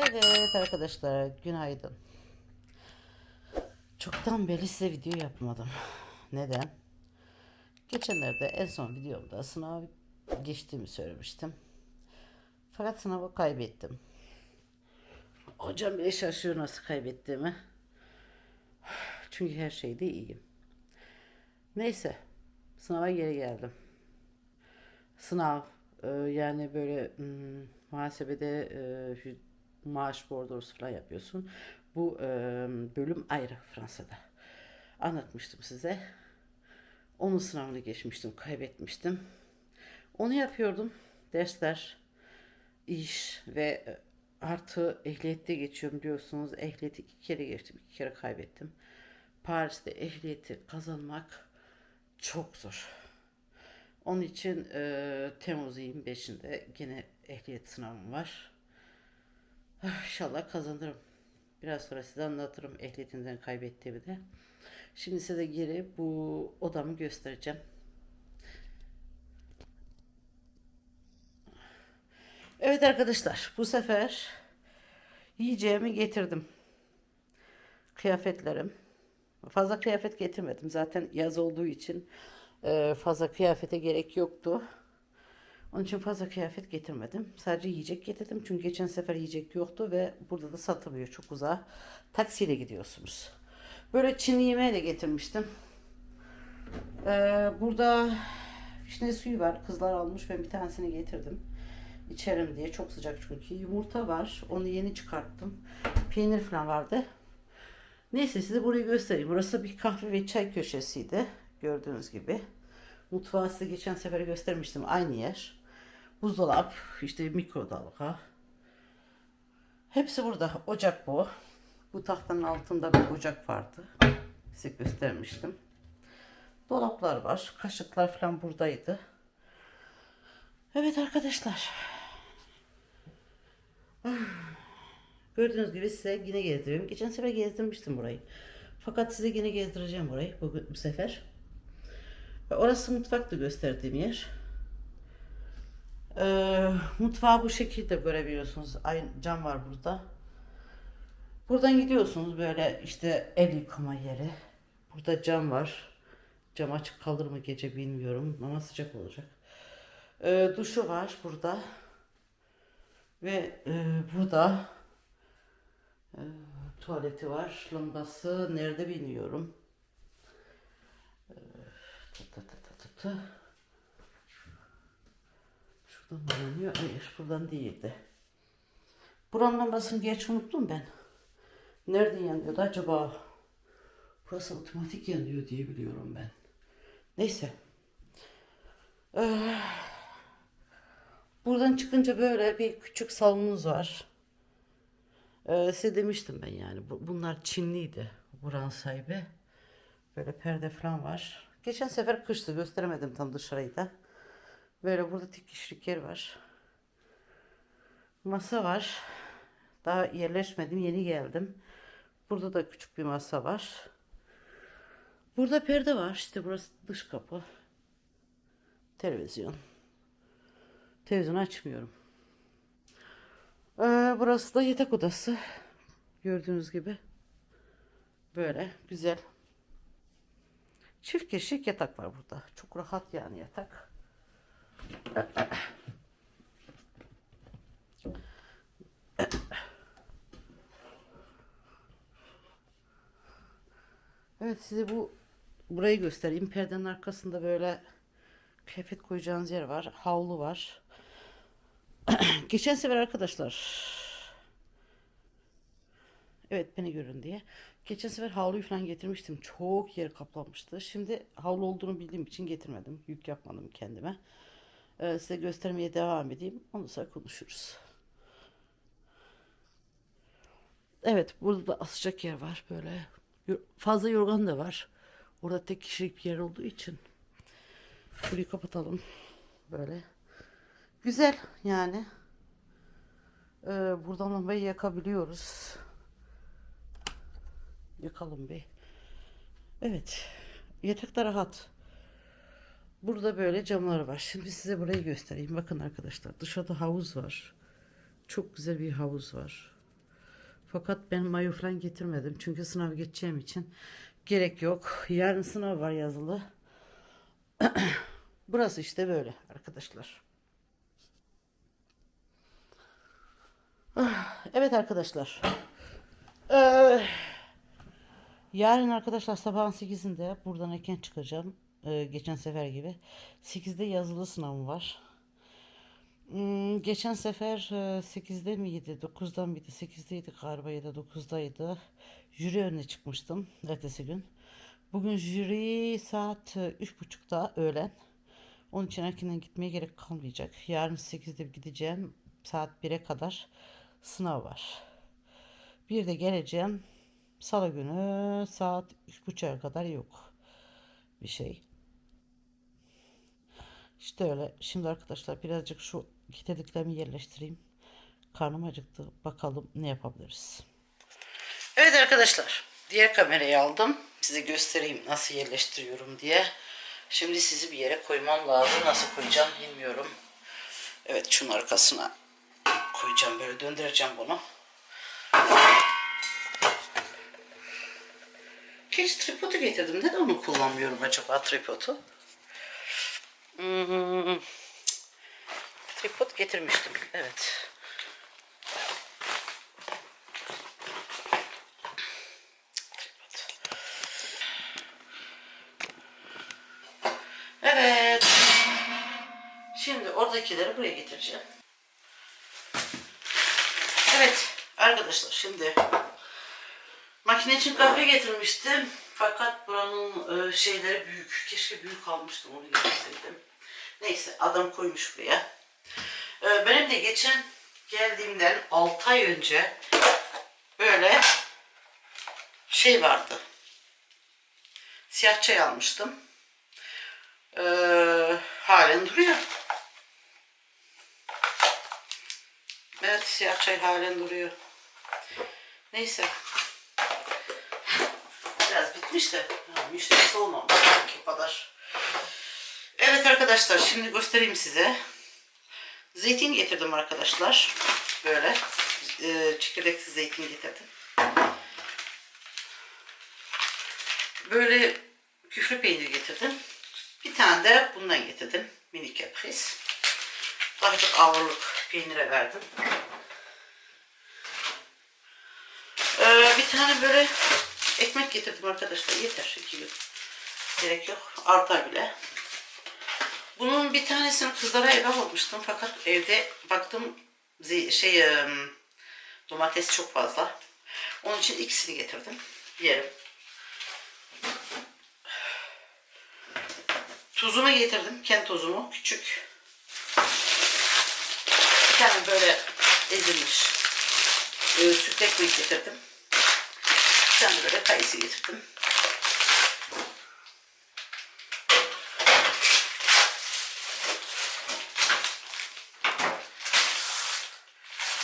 Evet arkadaşlar günaydın. Çoktan beri size video yapmadım. Neden? Geçenlerde en son videomda sınav geçtiğimi söylemiştim. Fakat sınavı kaybettim. Hocam bile şaşırıyor nasıl kaybettiğimi. Çünkü her şeyde iyiyim. Neyse sınava geri geldim. Sınav e, yani böyle hmm, muhasebede e, maaş bordrosu falan yapıyorsun. Bu e, bölüm ayrı Fransa'da. Anlatmıştım size. Onun sınavını geçmiştim, kaybetmiştim. Onu yapıyordum. Dersler, iş ve artı ehliyette geçiyorum biliyorsunuz. Ehliyeti iki kere geçtim, iki kere kaybettim. Paris'te ehliyeti kazanmak çok zor. Onun için e, Temmuz 25'inde gene ehliyet sınavım var. Ah, İnşallah kazanırım. Biraz sonra size anlatırım ehliyetimden kaybettiğimi de. Şimdi size geri bu odamı göstereceğim. Evet arkadaşlar bu sefer yiyeceğimi getirdim. Kıyafetlerim. Fazla kıyafet getirmedim. Zaten yaz olduğu için e, fazla kıyafete gerek yoktu. Onun için fazla kıyafet getirmedim. Sadece yiyecek getirdim. Çünkü geçen sefer yiyecek yoktu ve burada da satılıyor çok uzağa. Taksiyle gidiyorsunuz. Böyle Çinli yemeği de getirmiştim. Ee, burada vişne suyu var. Kızlar almış. Ben bir tanesini getirdim. İçerim diye. Çok sıcak çünkü. Yumurta var. Onu yeni çıkarttım. Peynir falan vardı. Neyse size burayı göstereyim. Burası bir kahve ve çay köşesiydi. Gördüğünüz gibi. Mutfağı size geçen sefer göstermiştim. Aynı yer. Buzdolap, işte mikrodalga. Hepsi burada. Ocak bu. Bu tahtanın altında bir ocak vardı. Size göstermiştim. Dolaplar var. Kaşıklar falan buradaydı. Evet arkadaşlar. Gördüğünüz gibi size yine gezdiriyorum. Geçen sefer gezdirmiştim burayı. Fakat size yine gezdireceğim burayı bu, bu sefer. Ve orası mutfak da gösterdiğim yer. Ee, mutfağı bu şekilde görebiliyorsunuz. Aynı cam var burada. Buradan gidiyorsunuz böyle işte el yıkama yeri. Burada cam var. Cam açık kalır mı gece bilmiyorum ama sıcak olacak. Ee, duşu var burada. Ve e, burada e, tuvaleti var. Lambası nerede bilmiyorum. E, tı tı tı tı tı. Şuradan mı yanıyor? Hayır buradan değildi. Buranın lambasını geç unuttum ben. Nereden yanıyordu acaba? Burası otomatik yanıyor diye biliyorum ben. Neyse. Ee, buradan çıkınca böyle bir küçük salonumuz var. Ee, size demiştim ben yani. Bu- bunlar Çinliydi. Buranın sahibi. Böyle perde falan var. Geçen sefer kıştı. Gösteremedim tam dışarıyı da. Böyle burada tek kişilik yer var. Masa var. Daha yerleşmedim. Yeni geldim. Burada da küçük bir masa var. Burada perde var. İşte burası dış kapı. Televizyon. Televizyon açmıyorum. Ee, burası da yatak odası. Gördüğünüz gibi. Böyle güzel. Çift kişilik yatak var burada. Çok rahat yani yatak. Evet size bu burayı göstereyim. Perdenin arkasında böyle kıyafet koyacağınız yer var. Havlu var. Geçen sefer arkadaşlar Evet beni görün diye. Geçen sefer havluyu falan getirmiştim. Çok yer kaplamıştı. Şimdi havlu olduğunu bildiğim için getirmedim. Yük yapmadım kendime. Ee, size göstermeye devam edeyim. Ondan sonra konuşuruz. Evet burada da asacak yer var böyle. Fazla yorgan da var. Orada tek kişilik bir yer olduğu için. Burayı kapatalım. Böyle. Güzel yani. Ee, buradan lambayı yakabiliyoruz. Yakalım bir. Evet. Yatak da rahat. Burada böyle camlar var. Şimdi size burayı göstereyim. Bakın arkadaşlar dışarıda havuz var. Çok güzel bir havuz var. Fakat ben mayo falan getirmedim. Çünkü sınav geçeceğim için gerek yok. Yarın sınav var yazılı. Burası işte böyle arkadaşlar. Ah, Evet arkadaşlar. Ee, yarın arkadaşlar sabahın 8'inde buradan erken çıkacağım. Ee, geçen sefer gibi. 8'de yazılı sınavım var. Hmm, geçen sefer e, 8'de miydi? 9'da mıydı? 8'deydi galiba ya da 9'daydı. Jüri önüne çıkmıştım ertesi gün. Bugün jüri saat e, 3.30'da öğlen. Onun için erkenden gitmeye gerek kalmayacak. Yarın 8'de gideceğim. Saat 1'e kadar sınav var. Bir de geleceğim. Salı günü saat 3.30'a kadar yok bir şey. İşte öyle. Şimdi arkadaşlar birazcık şu getirdiklerimi yerleştireyim. Karnım acıktı. Bakalım ne yapabiliriz. Evet arkadaşlar. Diğer kamerayı aldım. Size göstereyim nasıl yerleştiriyorum diye. Şimdi sizi bir yere koymam lazım. Nasıl koyacağım bilmiyorum. Evet şunun arkasına koyacağım. Böyle döndüreceğim bunu. Hiç tripodu getirdim. Neden onu kullanmıyorum acaba tripodu? Hmm. Tripod getirmiştim. Evet. Evet. Şimdi oradakileri buraya getireceğim. Evet arkadaşlar şimdi makine için kahve getirmiştim. Fakat buranın e, şeyleri büyük. Keşke büyük almıştım onu getirseydim. Neyse adam koymuş buraya. E, benim de geçen geldiğimden 6 ay önce böyle şey vardı. Siyah çay almıştım. E, halen duruyor. Evet siyah çay halen duruyor. Neyse. Bitmiş de ha, müşterisi olmamış ki kadar. Evet arkadaşlar şimdi göstereyim size. Zeytin getirdim arkadaşlar. Böyle e, çekirdeksiz zeytin getirdim. Böyle küflü peynir getirdim. Bir tane de bundan getirdim. Mini kapris. Daha çok ağırlık peynire verdim. Ee, bir tane böyle ekmek getirdim arkadaşlar. Yeter. iki gün. Gerek yok. Artar bile. Bunun bir tanesini kızlara eve almıştım. Fakat evde baktım şey domates çok fazla. Onun için ikisini getirdim. Yerim. Tuzumu getirdim. Kent tozumu. Küçük. Bir tane böyle ezilmiş e, süt ekmek getirdim. Tane böyle kayısı getirdim.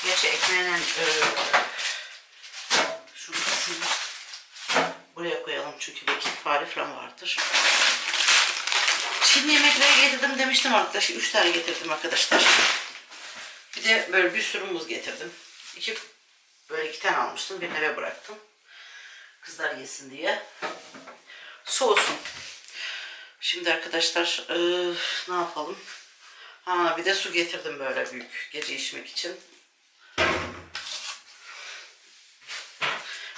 Gerçi ekmeğinin e, şunu kısmını buraya koyalım çünkü belki fare falan vardır. Çin yemekleri getirdim demiştim arkadaşlar. Üç tane getirdim arkadaşlar. Bir de böyle bir sürü muz getirdim. İki, böyle iki tane almıştım. Birini eve bıraktım. Kızlar yesin diye. Soğusun. Şimdi arkadaşlar eee, ne yapalım? Ha bir de su getirdim böyle büyük gece içmek için.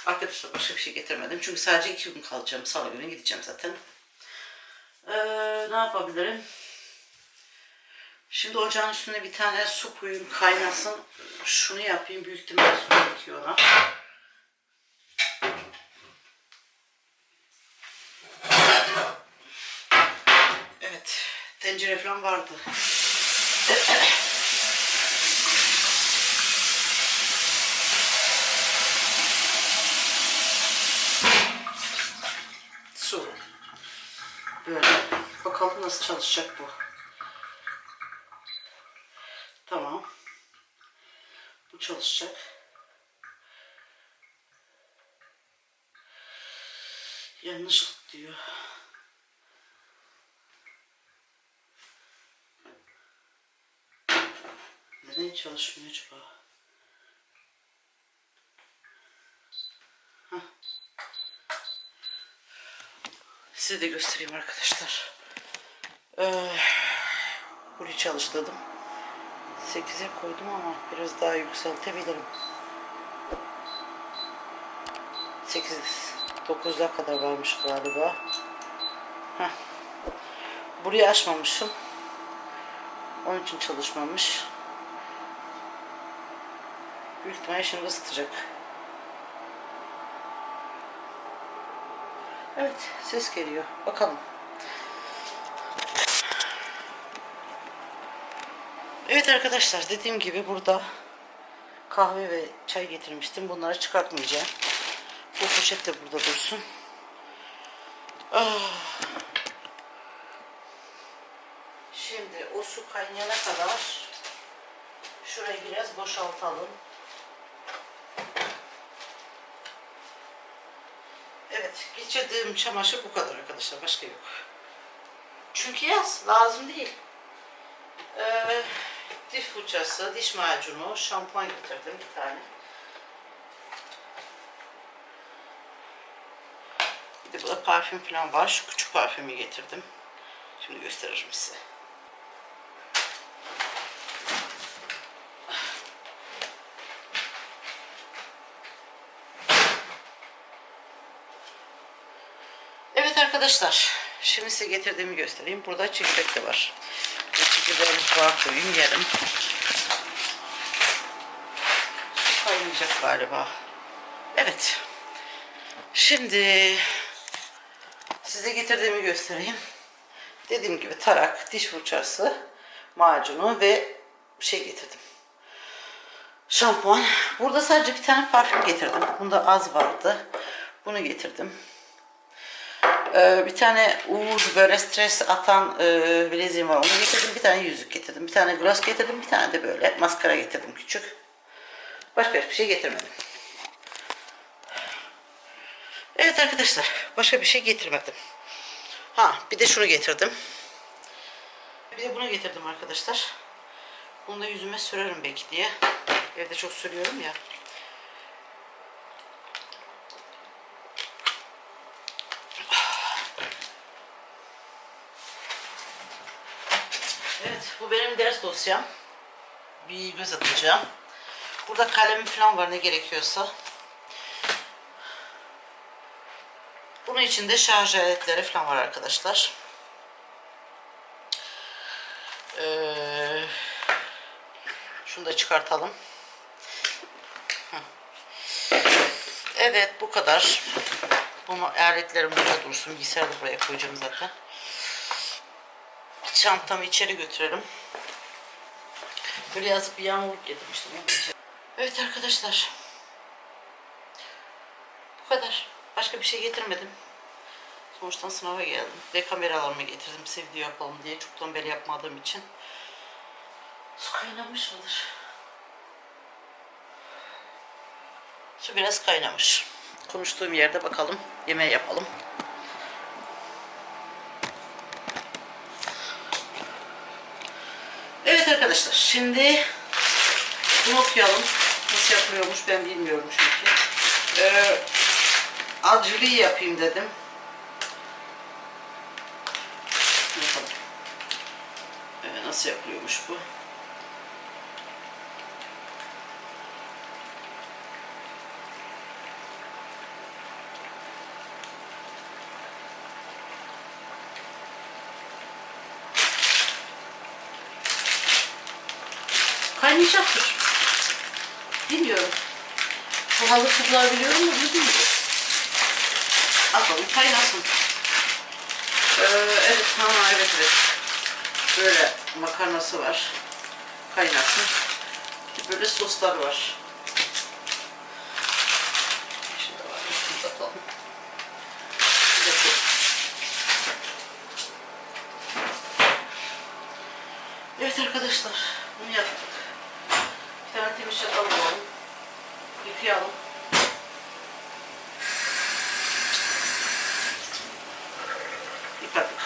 Arkadaşlar başka bir şey getirmedim. Çünkü sadece iki gün kalacağım. Salı günü gideceğim zaten. Eee, ne yapabilirim? Şimdi ocağın üstüne bir tane su koyayım kaynasın. Şunu yapayım. Büyük ihtimalle su gerekiyor ona. Evet. Tencere falan vardı. su. Böyle. Bakalım nasıl çalışacak bu. Tamam. Bu çalışacak. Yanlışlık diyor. Niye çalışmıyor acaba? Heh. Size de göstereyim arkadaşlar. Eh, ee, burayı çalıştırdım. 8'e koydum ama biraz daha yükseltebilirim. 8 9'a kadar varmış galiba. Heh. Burayı açmamışım. Onun için çalışmamış. Büyük ihtimalle şimdi ısıtacak. Evet, ses geliyor. Bakalım. Evet arkadaşlar, dediğim gibi burada kahve ve çay getirmiştim. Bunları çıkartmayacağım. Bu poşet de burada dursun. Ah. Şimdi o su kaynayana kadar şurayı biraz boşaltalım. Evet, geçirdiğim çamaşır bu kadar arkadaşlar. Başka yok. Çünkü yaz lazım değil. Ee, diş fırçası, diş macunu, şampuan getirdim bir tane. Bir de burada parfüm falan var. Şu küçük parfümü getirdim. Şimdi gösteririm size. Evet arkadaşlar. Şimdi size getirdiğimi göstereyim. Burada çekirdek de var. Çekirdeği mutfağa koyayım yerim. Kaynayacak galiba. Evet. Şimdi size getirdiğimi göstereyim. Dediğim gibi tarak, diş fırçası, macunu ve şey getirdim. Şampuan. Burada sadece bir tane parfüm getirdim. Bunda az vardı. Bunu getirdim. Ee, bir tane Uğur böyle stres atan e, bileziğim var. Onu getirdim. Bir tane yüzük getirdim. Bir tane gloss getirdim. Bir tane de böyle maskara getirdim küçük. Başka hiçbir şey getirmedim. Evet arkadaşlar. Başka bir şey getirmedim. Ha bir de şunu getirdim. Bir de bunu getirdim arkadaşlar. Bunu da yüzüme sürerim belki diye. Evde çok sürüyorum ya. Evet, bu benim ders dosyam. Bir göz atacağım. Burada kalemi falan var ne gerekiyorsa. Bunun içinde şarj aletleri falan var arkadaşlar. Ee, şunu da çıkartalım. Evet bu kadar. Bu aletlerim burada dursun. Bilgisayarı da buraya koyacağım zaten çantamı içeri götürelim. Böyle yazıp bir yağmurluk getirmiştim. Evet arkadaşlar. Bu kadar. Başka bir şey getirmedim. Sonuçta sınava geldim. Ve kameralarımı getirdim. Size video yapalım diye. Çoktan beri yapmadığım için. Su kaynamış mıdır? Su biraz kaynamış. Konuştuğum yerde bakalım. Yemeği yapalım. Evet arkadaşlar şimdi bunu okuyalım. Nasıl yapılıyormuş ben bilmiyorum çünkü. Ee, acılı yapayım dedim. Bakalım. Ee, nasıl yapılıyormuş bu? Kaynayacaktır. Bilmiyorum. Buhalı kızlar biliyorum mu bilmiyorum. Atalım kaynasın. Ee, evet ha evet evet. Böyle makarnası var. Kaynasın. Böyle soslar var. Şimdi var. Atalım. Evet arkadaşlar. Bunu yaptık. Çatal bulalım. Yıkayalım. Yıkadık.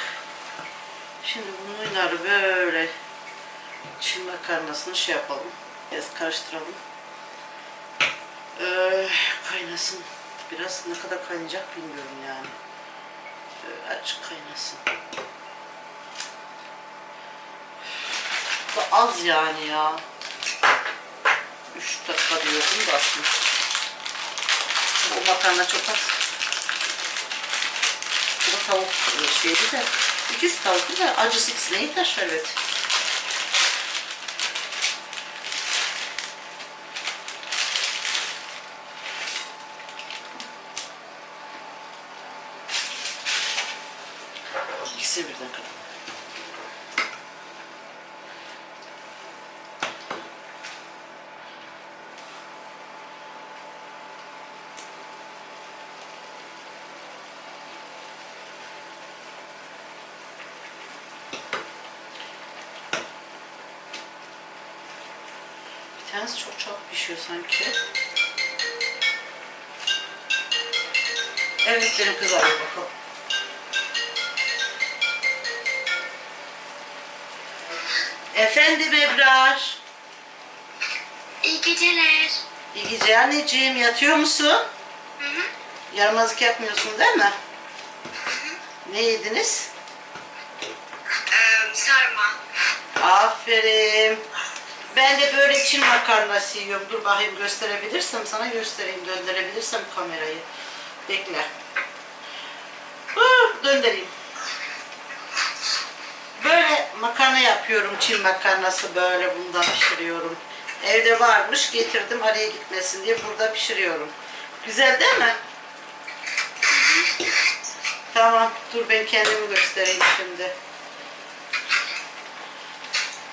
Şimdi bunları böyle Çin makarnasını şey yapalım. Biraz karıştıralım. Ee, kaynasın. Biraz ne kadar kaynayacak bilmiyorum yani. Böyle açık kaynasın. Bu az yani ya. 3 dakika diyordum da aslında. Bu makarna çok az. Bu da tavuk e, şeydi de. İkisi tavuklu da acısı ikisine yeter şerbet. Efendim Ebrar. İyi geceler. İyi geceler anneciğim. Yatıyor musun? Hı hı. Yaramazlık yapmıyorsun değil mi? Ne yediniz? Ee, sarma. Aferin. Ben de böyle Çin makarnası yiyorum. Dur bakayım gösterebilirsem sana göstereyim. Döndürebilirsem kamerayı. Bekle. Huh, döndüreyim. Makarna yapıyorum. Çin makarnası böyle bundan pişiriyorum. Evde varmış getirdim araya gitmesin diye burada pişiriyorum. Güzel değil mi? Tamam dur ben kendimi göstereyim şimdi.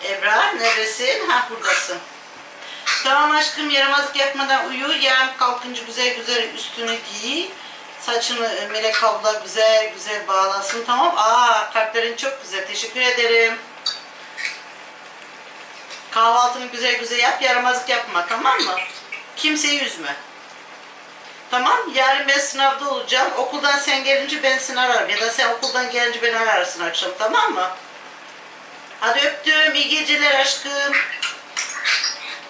Ebrar neredesin? Ha buradasın. Tamam aşkım yaramazlık yapmadan uyu. Yarın kalkınca güzel güzel üstünü giy. Saçını e, melek abla güzel güzel bağlasın tamam. Aa kalplerin çok güzel. Teşekkür ederim. Kahvaltını güzel güzel yap. Yaramazlık yapma tamam mı? Kimseyi üzme. Tamam. Yarın ben sınavda olacağım. Okuldan sen gelince ben seni ararım. Ya da sen okuldan gelince beni ararsın akşam tamam mı? Hadi öptüm. İyi geceler aşkım.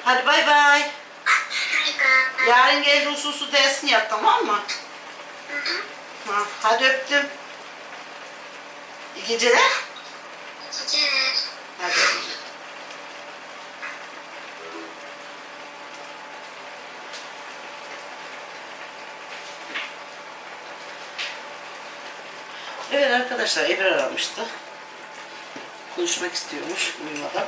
Hadi bay bay. Yarın gel usul su dersini yap tamam mı? Ha, hadi öptüm. İyi geceler. Geceler. Hadi. Evet arkadaşlar Ebrar aramıştı. Konuşmak istiyormuş uyumadan.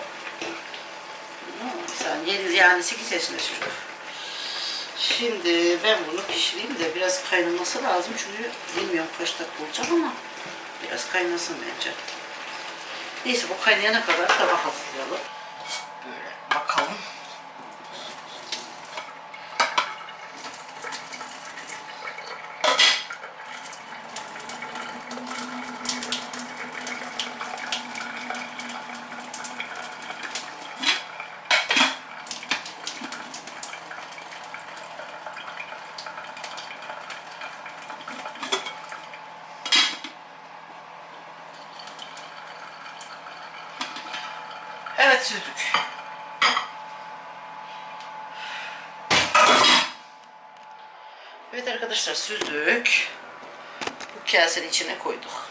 Sen yani 8 yaşında çocuk. Şimdi ben bunu pişireyim de biraz kaynaması lazım çünkü bilmiyorum kaç dakika olacak ama biraz kaynasın bence. Neyse bu kaynayana kadar tabak hazırlayalım. Böyle bakalım. Evet süzdük. Evet arkadaşlar süzdük. Bu kasenin içine koyduk.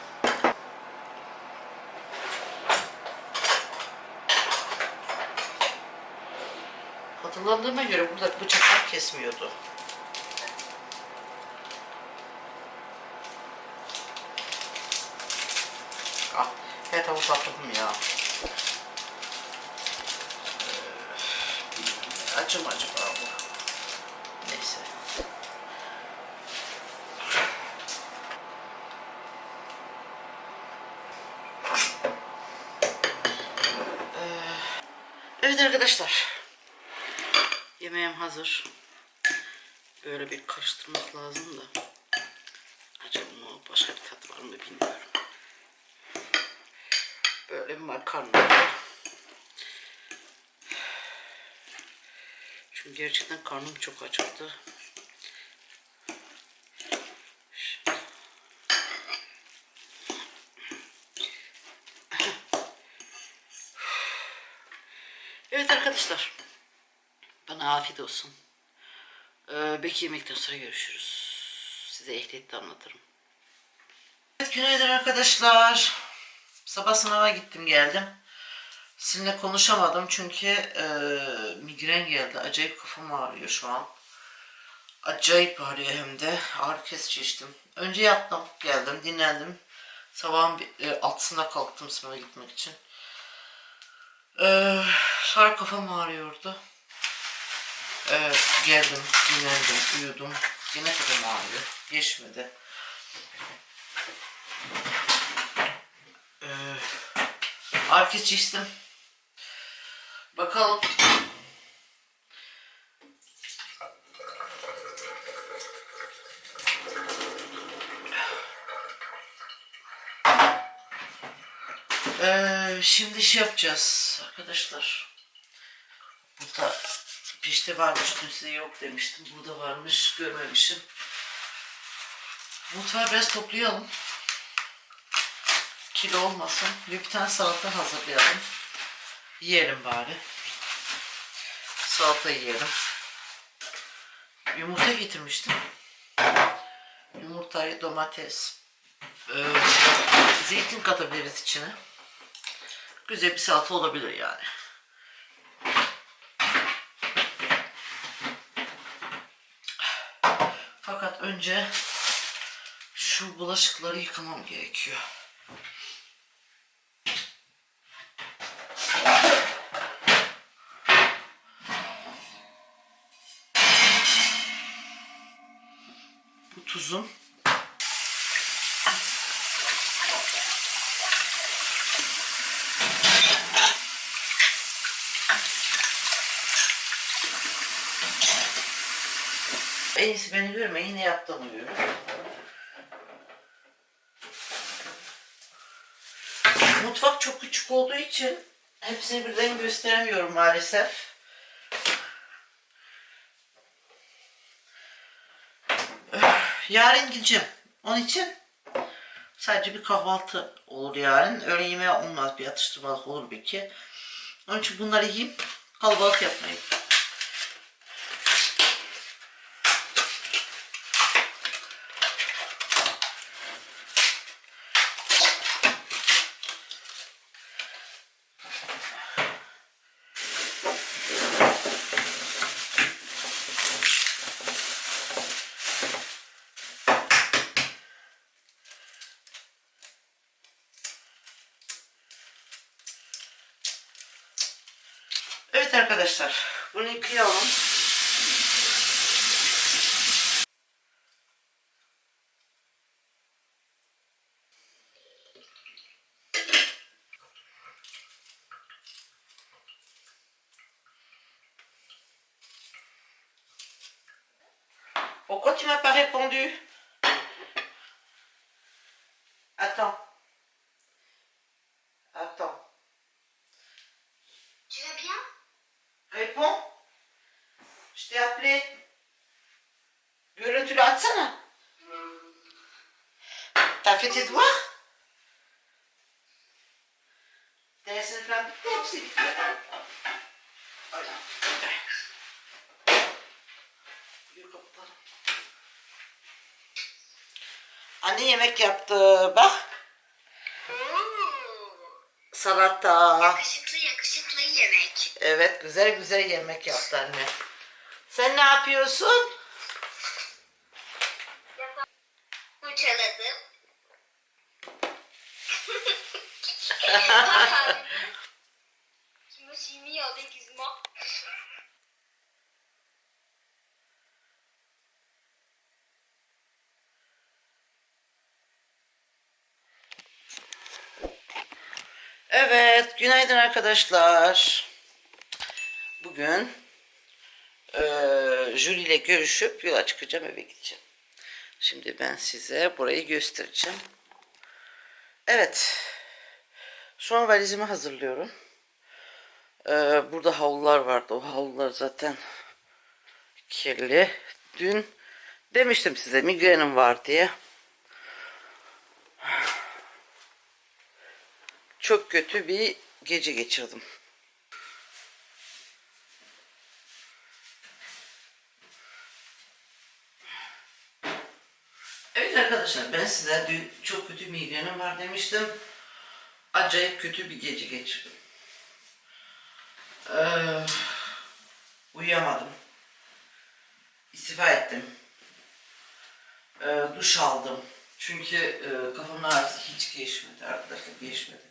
Hatırlandığıma göre burada bıçaklar kesmiyordu. Ah, her tavuk patladım ya. Acım acaba bu. Neyse. Ee, Evet arkadaşlar. Yemeğim hazır. Böyle bir karıştırmak lazım da. Acaba başka bir tadı var mı bilmiyorum. Böyle bir makarna. Çünkü gerçekten karnım çok acıktı. Evet arkadaşlar. Bana afiyet olsun. Ee, belki yemekten sonra görüşürüz. Size ehliyette anlatırım. Evet günaydın arkadaşlar. Sabah sınava gittim geldim. Sizinle konuşamadım çünkü e, migren geldi. Acayip kafam ağrıyor şu an. Acayip ağrıyor hem de. Ağrı kesici içtim. Önce yattım geldim dinlendim. Sabahın e, altısında kalktım sınava gitmek için. E, sonra kafam ağrıyordu. E, geldim dinlendim uyudum. Yine kafam ağrıyor. Geçmedi. Ee, Herkes içtim. Bakalım. Ee, şimdi şey yapacağız arkadaşlar. Pişte varmış size yok demiştim. Burada varmış görmemişim. Mutfağı biraz toplayalım kilo olmasın. Bir tane salata hazırlayalım. Yiyelim bari. Salata yiyelim. Yumurta getirmiştim. Yumurtayı, domates, e, zeytin katabiliriz içine. Güzel bir salata olabilir yani. Fakat önce şu bulaşıkları yıkamam gerekiyor. Bu tuzum. En iyisi beni görmeyin ne yaptığımı görün. Mutfak çok küçük olduğu için hepsini birden gösteremiyorum maalesef. Yarın gideceğim. Onun için sadece bir kahvaltı olur yarın. Öğle yemeği olmaz. Bir atıştırmalık olur belki. Onun için bunları yiyeyim. Kalabalık yapmayayım. Attends. Yemek yaptı. Bak. Salata. Yakışıklı yakışıklı yemek. Evet güzel güzel yemek yaptı anne. Sen ne yapıyorsun? Evet günaydın arkadaşlar. Bugün Julie ile görüşüp yola çıkacağım eve gideceğim. Şimdi ben size burayı göstereceğim. Evet. Şu an valizimi hazırlıyorum. Eee, burada havlular vardı. O havlular zaten kirli. Dün demiştim size migrenim var diye. Çok kötü bir gece geçirdim. Evet arkadaşlar ben size dün çok kötü migrenim var demiştim. Acayip kötü bir gece geçirdim. Ee, uyuyamadım. İstifa ettim. Ee, duş aldım. Çünkü e, kafamın ağrısı hiç geçmedi arkadaşlar geçmedi.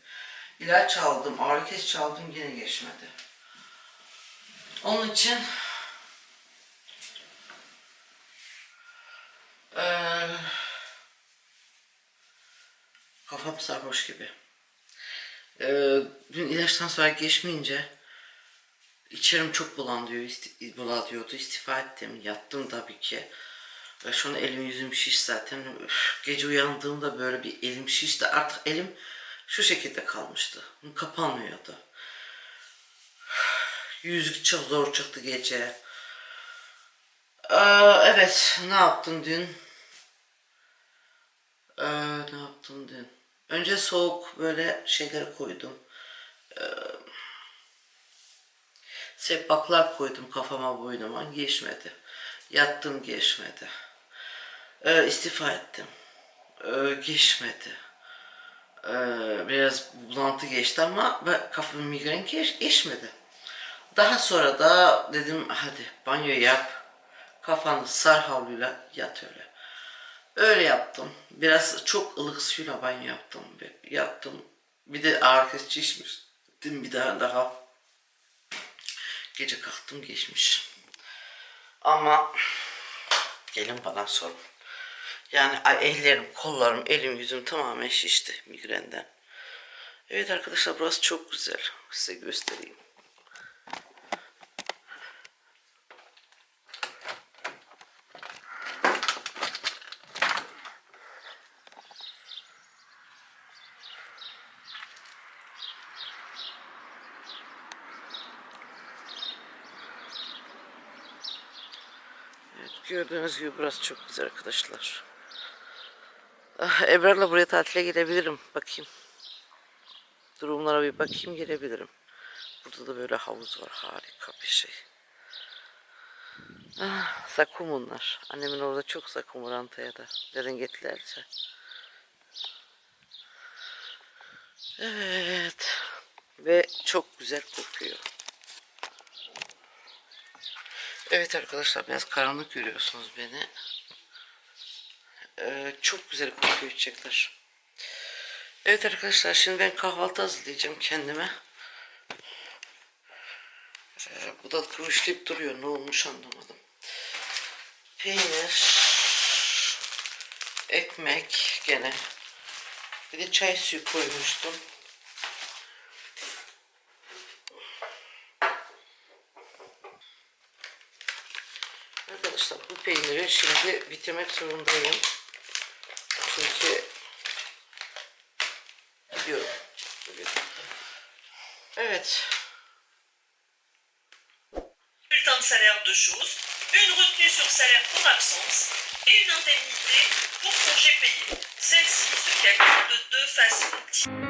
İlaç aldım, ağrı kesici çaldım yine geçmedi. Onun için Eee kafam sarhoş gibi. Eee dün ilaçtan sonra geçmeyince içerim çok bulandıyor, isti, bulanıyordu. İstifa ettim, yattım tabii ki. Ve şu an elim yüzüm şiş zaten. Üf, gece uyandığımda böyle bir elim şişti. Artık elim şu şekilde kalmıştı. Kapanmıyordu. Yüzük çok zor çıktı gece. Ee, evet, ne yaptın dün? Ee, ne yaptım dün? Önce soğuk böyle şeyleri koydum. Ee, sehpaklar koydum kafama boynuma. Geçmedi. Yattım geçmedi. Ee, istifa ettim. Ee, geçmedi. Ee, biraz bulantı geçti ama kafamın migren geç, geçmedi. Daha sonra da dedim hadi banyo yap. Kafanı sar havluyla yat öyle. Öyle yaptım. Biraz çok ılık suyla banyo yaptım. Yattım. Bir de ağrı kesici içmiştim bir daha daha. Gece kalktım geçmiş. Ama gelin bana sorun. Yani ellerim, kollarım, elim, yüzüm tamamen şişti migrenden. Evet arkadaşlar burası çok güzel. Size göstereyim. Gördüğünüz gibi burası çok güzel arkadaşlar. Ah, Ebrar'la buraya tatile gelebilirim. Bakayım. Durumlara bir bakayım gelebilirim. Burada da böyle havuz var. Harika bir şey. Ah, sakum bunlar. Annemin orada çok sakum var Antalya'da. Neden getirlerse. Evet. Ve çok güzel kokuyor. Evet arkadaşlar biraz karanlık görüyorsunuz beni. Ee, çok güzel kokuyor çiçekler. Evet arkadaşlar şimdi ben kahvaltı hazırlayacağım kendime. Ee, bu da kıvışlayıp duruyor. Ne olmuş anlamadım. Peynir. Ekmek gene. Bir de çay suyu koymuştum. Arkadaşlar bu peyniri şimdi bitirmek zorundayım. Evet. bulletin de salaire deux choses, une retenue sur salaire pour absence et une indemnité pour congé payé. Celle-ci se calcule de deux façons.